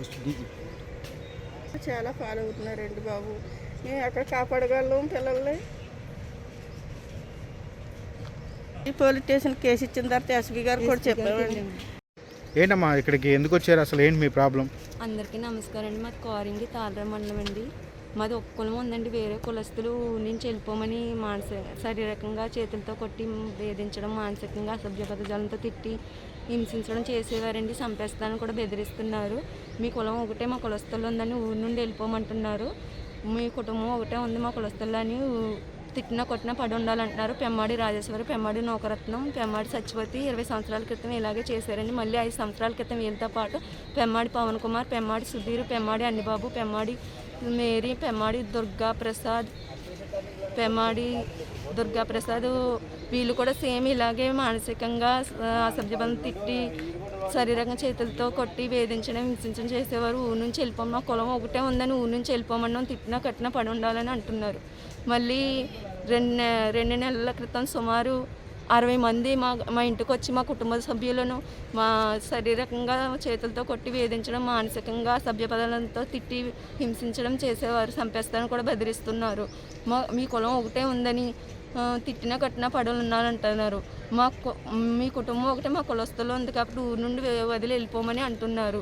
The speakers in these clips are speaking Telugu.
First DG. చాలా ఫాలో అవుతున్నారండి బాబు. మేము ఎక్కడ కాపాడగలం పిల్లల్ని. ఈ పోలీస్ స్టేషన్ కేసు ఇచ్చిన తర్వాత ఎస్పీ గారు కూడా చెప్పామండి ఏంటమ్మా ఇక్కడికి ఎందుకు వచ్చారు? అసలు ఏంటి మీ ప్రాబ్లం? అందరికీ నమస్కారం అండి. మాది కోరింగి తాళర మండలం అండి. మాది ఒక్క కులం ఉందండి. వేరే కులస్తులు నుంచి వెళ్ళిపోమని మానసిక శారీరకంగా చేతులతో కొట్టి వేధించడం మానసికంగా అసభ్య పదజాలంతో తిట్టి హింసించడం చేసేవారండి. చంపేస్తానని కూడా బెదిరిస్తున్నారు. మీ కులం ఒకటే మా కులస్తులు ఉందని ఊరి నుండి వెళ్ళిపోమంటున్నారు. మీ కుటుంబం ఒకటే ఉంది మా కులస్తులు అని తిట్టిన కొట్టిన పడి ఉండాలంటున్నారు. పెమ్మాడి రాజేశ్వరి పెమ్మాడి నౌకరత్నం పెమ్మాడి సత్యవతి ఇరవై సంవత్సరాల క్రితం ఇలాగే చేశారండి. మళ్ళీ ఐదు సంవత్సరాల క్రితం వీళ్ళతో పాటు పెమ్మాడి పవన్ కుమార్ పెమ్మాడి సుధీర్ పెమ్మాడి అన్నిబాబు పెమ్మాడి మేరీ పెమ్మాడి దుర్గా ప్రసాద్ పెమ్మాడి దుర్గా ప్రసాద్ వీళ్ళు కూడా సేమ్ ఇలాగే మానసికంగా ఆ, అసభ్యబంధం తిట్టి శరీరంగా చేతులతో కొట్టి వేధించడం హింసించడం చేసేవారు ఊరు నుంచి వెళ్ళిపోమని కులం ఒకటే ఉందని ఊరు నుంచి వెళ్ళిపోమన్నాం తిట్టినా కట్టినా పడి ఉండాలని అంటున్నారు. మళ్ళీ రెండు రెండు నెలల క్రితం సుమారు అరవై మంది మా మా ఇంటికి వచ్చి మా కుటుంబ సభ్యులను మా శారీరకంగా చేతులతో కొట్టి వేధించడం మానసికంగా సభ్యపదాలతో తిట్టి హింసించడం చేసేవారు చంపేస్తారని కూడా బెదిరిస్తున్నారు. మా మీ కులం ఒకటే ఉందని తిట్టినా కట్టినా పడవలు ఉన్నారంటున్నారు మా మీ కుటుంబం ఒకటే మా కులస్తులు ఉంది కాబట్టి ఊరు నుండి వదిలి వెళ్ళిపోమని అంటున్నారు.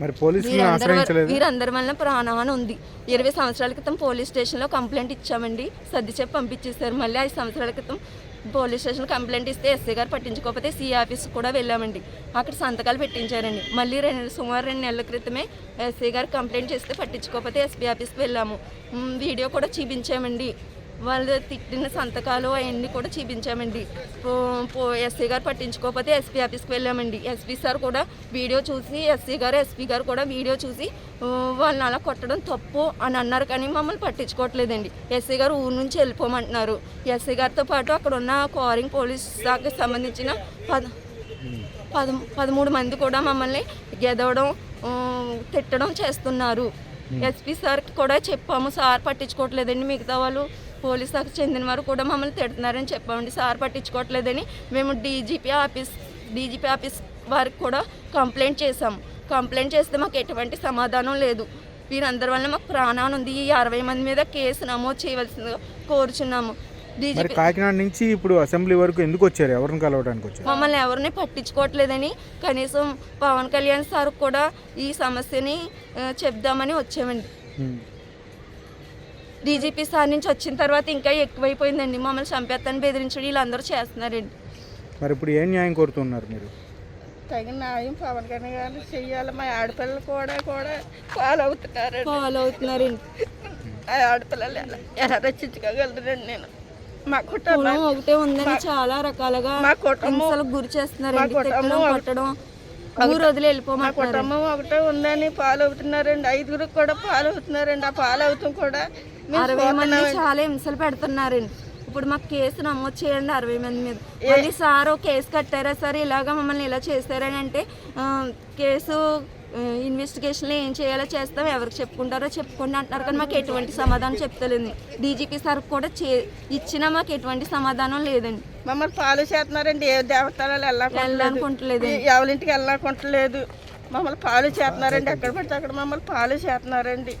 మరి వీరందరి వల్ల ప్రాణహాని ఉంది. ఇరవై సంవత్సరాల క్రితం పోలీస్ స్టేషన్లో కంప్లైంట్ ఇచ్చామండి. సర్ది చెప్పి పంపించేశారు. మళ్ళీ ఐదు సంవత్సరాల క్రితం పోలీస్ స్టేషన్ కంప్లైంట్ ఇస్తే ఎస్సీ గారు పట్టించుకోకపోతే సి ఆఫీస్ కూడా వెళ్ళామండి. అక్కడ సంతకాలు పెట్టించారండి. మళ్ళీ రెండు సుమారు రెండు నెలల క్రితమే ఎస్సీ గారు కంప్లైంట్ చేస్తే పట్టించుకోకపోతే ఎస్పీ ఆఫీస్కి వెళ్ళాము. వీడియో కూడా చూపించామండి. వాళ్ళు తిట్టిన సంతకాలు అవన్నీ కూడా చూపించామండి. పో- ఎస్సీ గారు పట్టించుకోకపోతే ఎస్పీ ఆఫీస్కి వెళ్ళామండి. ఎస్పీ సార్ కూడా వీడియో చూసి S C garu S P garu కూడా వీడియో చూసి వాళ్ళని అలా కొట్టడం తప్పు అని అన్నారు కానీ మమ్మల్ని పట్టించుకోవట్లేదండి. ఎస్సీ గారు ఊరు నుంచి వెళ్ళిపోమంటున్నారు. ఎస్సీ గారితో పాటు అక్కడ ఉన్న కోరింగ్ పోలీస్ శాఖకి సంబంధించిన పద పద పదమూడు మంది కూడా మమ్మల్ని గెదవడం తిట్టడం చేస్తున్నారు. ఎస్పీ సార్కి కూడా చెప్పాము సార్ పట్టించుకోవట్లేదండి మిగతా వాళ్ళు పోలీస్ చెందిన వారు కూడా మమ్మల్ని తిడుతున్నారని చెప్పామండి. సార్ పట్టించుకోవట్లేదని మేము డీజీపీ ఆఫీస్ డీజీపీ ఆఫీస్ వారికి కూడా కంప్లైంట్ చేసాము కంప్లైంట్ చేస్తే మాకు ఎటువంటి సమాధానం లేదు. వీరందరి వల్ల మాకు ప్రాణాలు ఉంది. ఈ అరవై మంది మీద కేసు నమోదు చేయవలసిందిగా కోరుచున్నాము. మరి కాకినాడ నుంచి ఇప్పుడు అసెంబ్లీ వరకు ఎందుకు వచ్చారు? ఎవరిని కలవడానికి వచ్చారు? మమ్మల్ని ఎవరిని పట్టించుకోవట్లేదని కనీసం పవన్ కళ్యాణ్ సార్ కూడా ఈ సమస్యని చెప్దామని వచ్చామండి. డీజీపీ సార్ నుంచి వచ్చిన తర్వాత ఇంకా ఎక్కువైపోయిందండి. మమ్మల్ని చంపేస్తాను బెదిరించడం వీళ్ళందరూ చేస్తున్నారండి. మరి ఇప్పుడు ఏం న్యాయం కోరుతున్నారు మీరు? తగిన న్యాయం పవన్ కళ్యాణ్ గారు చెయ్యాలి మా ఆడపిల్లలు కూడా కూడా ఫాలో అవుతున్నారండి ఫాలో అవుతున్నారండి ఆ ఆడపిల్లలు ఎలా ఎలా రక్షించుకోగలరండి నేను? మా కుటుంబం ఒకటే ఉందని చాలా రకాలుగా మా కుటుంబం- గురి చేస్తున్నారండి. మా కుటుంబం కొట్టడం ఊరు వదిలి మా కుటుంబం ఒకటే ఉందని ఫాలో అవుతున్నారండి ఐదుగురికి కూడా ఫాలో అవుతున్నారండి ఆ ఫాలో అవుతాం కూడా అరవై మంది. చాలా హింసలు పెడుతున్నారండి. ఇప్పుడు మాకు కేసు నమోదు చేయండి అరవై మంది మీద. మళ్ళీ సార్ కేసు కట్టారా సార్? ఇలాగా మమ్మల్ని ఇలా చేస్తారని అంటే కేసు ఇన్వెస్టిగేషన్లో ఏం చేయాలో చేస్తాం. ఎవరికి చెప్పుకుంటారో చెప్పుకోండి అంటున్నారు కానీ మాకు ఎటువంటి సమాధానం చెప్తలేదు. డీజీపీ సార్ కూడా చే ఇచ్చినా మాకు ఎటువంటి సమాధానం లేదండి. మమ్మల్ని ఫాలో చేస్తున్నారండి. ఏ దేవస్థానాలు వెళ్ళాలనుకుంటలేదు. వెళ్ళాలనుకుంటలేదు. ఎవరింటికి వెళ్ళాలనుకుంటలేదు. మమ్మల్ని ఫాలో చేస్తున్నారండి. ఎక్కడ పడితే అక్కడ మమ్మల్ని ఫాలో చేస్తున్నారండి.